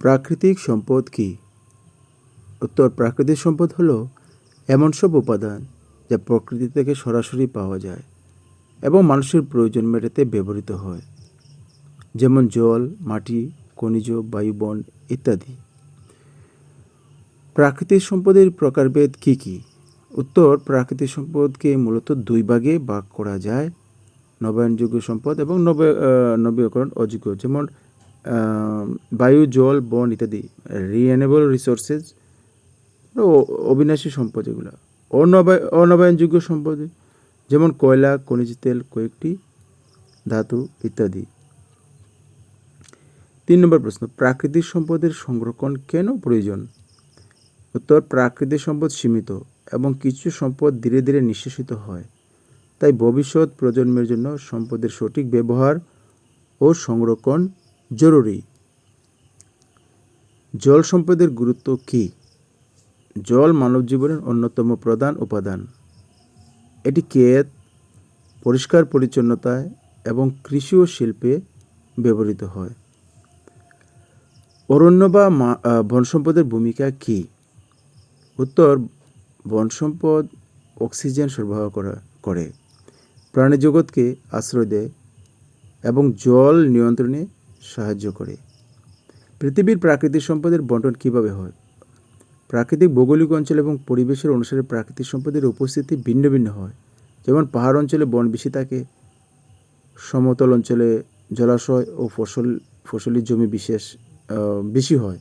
প্রাকৃতিক সম্পদ কী? উত্তর, প্রাকৃতিক সম্পদ হলো এমন সব উপাদান যা প্রকৃতি থেকে সরাসরি পাওয়া যায় এবং মানুষের প্রয়োজন মেটাতে ব্যবহৃত হয়, যেমন জল, মাটি, খনিজ বায়ুবন ইত্যাদি। প্রাকৃতিক সম্পদের প্রকারভেদ কী কী? উত্তর, প্রাকৃতিক সম্পদকে মূলত দুই ভাগে ভাগ করা যায়, নবায়নযোগ্য সম্পদ এবং নব নবীকরণ অযোগ্য, যেমন বায়ু, জল, বন ইত্যাদি রিএনেবল রিসোর্সেস অবিনাশী সম্পদ এগুলো। অনবায় অনবায়নযোগ্য সম্পদ, যেমন কয়লা, খনিজ তেল, কয়েকটি, ধাতু ইত্যাদি। তিন নম্বর প্রশ্ন, প্রাকৃতিক সম্পদের সংরক্ষণ কেন প্রয়োজন? উত্তর, প্রাকৃতিক সম্পদ সীমিত এবং কিছু সম্পদ ধীরে ধীরে নিঃশেষিত হয়। তাই ভবিষ্যৎ প্রজন্মের জন্য সম্পদের সঠিক ব্যবহার ও সংরক্ষণ জরুরি। জল সম্পদের গুরুত্ব কী? জল মানব জীবনের অন্যতম প্রধান উপাদান। এটি ক্ষেত, পরিষ্কার পরিচ্ছন্নতায় এবং কৃষি ও শিল্পে ব্যবহৃত হয়। অরণ্য বা বন সম্পদের ভূমিকা কী? উত্তর বন সম্পদ অক্সিজেন সরবরাহ করা, করে। প্রাণী জগৎকে আশ্রয় দেয় এবং জল নিয়ন্ত্রণে সাহায্য করে। পৃথিবীর প্রাকৃতিক সম্পদের বন্টন কীভাবে হয়? প্রাকৃতিক ভৌগোলিক অঞ্চল এবং পরিবেশের অনুসারে প্রাকৃতিক সম্পদের উপস্থিতি ভিন্ন ভিন্ন হয়। যেমন পাহাড় অঞ্চলে বন বেশি থাকে, সমতল অঞ্চলে জলাশয় ও ফসল, ফসলের জমি বিশেষ বেশি হয়।